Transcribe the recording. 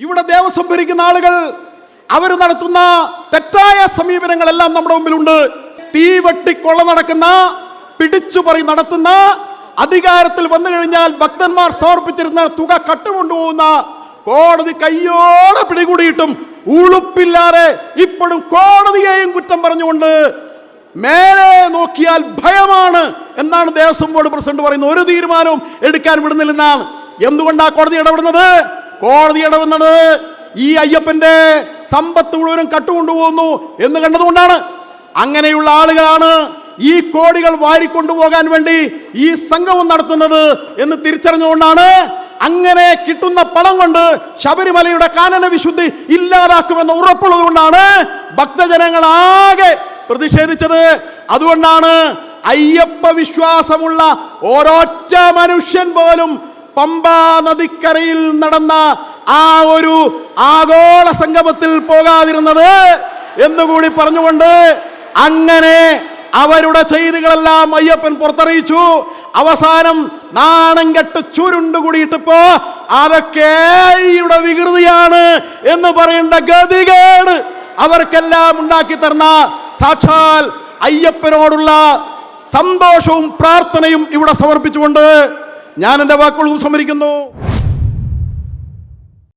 ഇവിടെ ദേവസ്വം ഭരിക്കുന്ന ആളുകൾ അവർ നടത്തുന്ന തെറ്റായ സമീപനങ്ങളെല്ലാം നമ്മുടെ മുമ്പിലുണ്ട്. തീ വെട്ടിക്കൊള്ള നടക്കുന്ന പിടിച്ചുപറി നടത്തുന്ന അധികാരത്തിൽ വന്നു കഴിഞ്ഞാൽ ഭക്തന്മാർ സമർപ്പിച്ചിരുന്ന തുക കട്ടുകൊണ്ടുപോകുന്ന കോടതി കയ്യോടെ പിടികൂടിയിട്ടും ഉളുപ്പില്ലാതെ ഇപ്പോഴും കോടതിയെയും കുറ്റം പറഞ്ഞുകൊണ്ട് മേലെ നോക്കിയാൽ ഭയമാണ് എന്നാണ് ദേവസ്വം ബോർഡ് പ്രസിഡന്റ് പറയുന്നത് ഒരു തീരുമാനവും എടുക്കാൻ വിടുന്നില്ലെന്നാണ്. എന്തുകൊണ്ടാണ് കോടതി ഇടപെടുന്നത്? കോടതി ഇടപെടുന്നത് ഈ അയ്യപ്പന്റെ സമ്പത്ത് മുഴുവനും കട്ടുകൊണ്ടുപോകുന്നു എന്ന് കണ്ടതുകൊണ്ടാണ്. അങ്ങനെയുള്ള ആളുകളാണ് ഈ കോടികൾ വാരിക്കൊണ്ടുപോകാൻ വേണ്ടി ഈ സംഘവും നടത്തുന്നത് എന്ന് തിരിച്ചറിഞ്ഞുകൊണ്ടാണ്. അങ്ങനെ കിട്ടുന്ന പണം കൊണ്ട് ശബരിമലയുടെ കാനന വിശുദ്ധി ഇല്ലാതാക്കുമെന്ന് ഉറപ്പുള്ളത് കൊണ്ടാണ് ഭക്തജനങ്ങൾ ആകെ പ്രതിഷേധിച്ചത്. അതുകൊണ്ടാണ് അയ്യപ്പ വിശ്വാസമുള്ള ഓരോറ്റ മനുഷ്യൻ പോലും പമ്പാ നദിക്കരയിൽ നടന്ന ആ ഒരു ആഗോള സംഗമത്തിൽ പോകാതിരുന്നത് എന്നുകൂടി പറഞ്ഞുകൊണ്ട് അങ്ങനെ അവരുടെ ചെയ്തികളെല്ലാം അയ്യപ്പൻ പുറത്തറിയിച്ചു. അവസാനം നാണം കെട്ട് ചുരുണ്ട് കൂടിയിട്ടിപ്പോ അതൊക്കെ വികൃതിയാണ് എന്ന് പറയേണ്ട ഗതികേട് അവർക്കെല്ലാം ഉണ്ടാക്കി തരുന്ന സാക്ഷാൽ അയ്യപ്പനോടുള്ള സന്തോഷവും പ്രാർത്ഥനയും ഇവിടെ സമർപ്പിച്ചുകൊണ്ട് ഞാൻ എന്റെ വാക്കുകൾ ഉപസംഹരിക്കുന്നു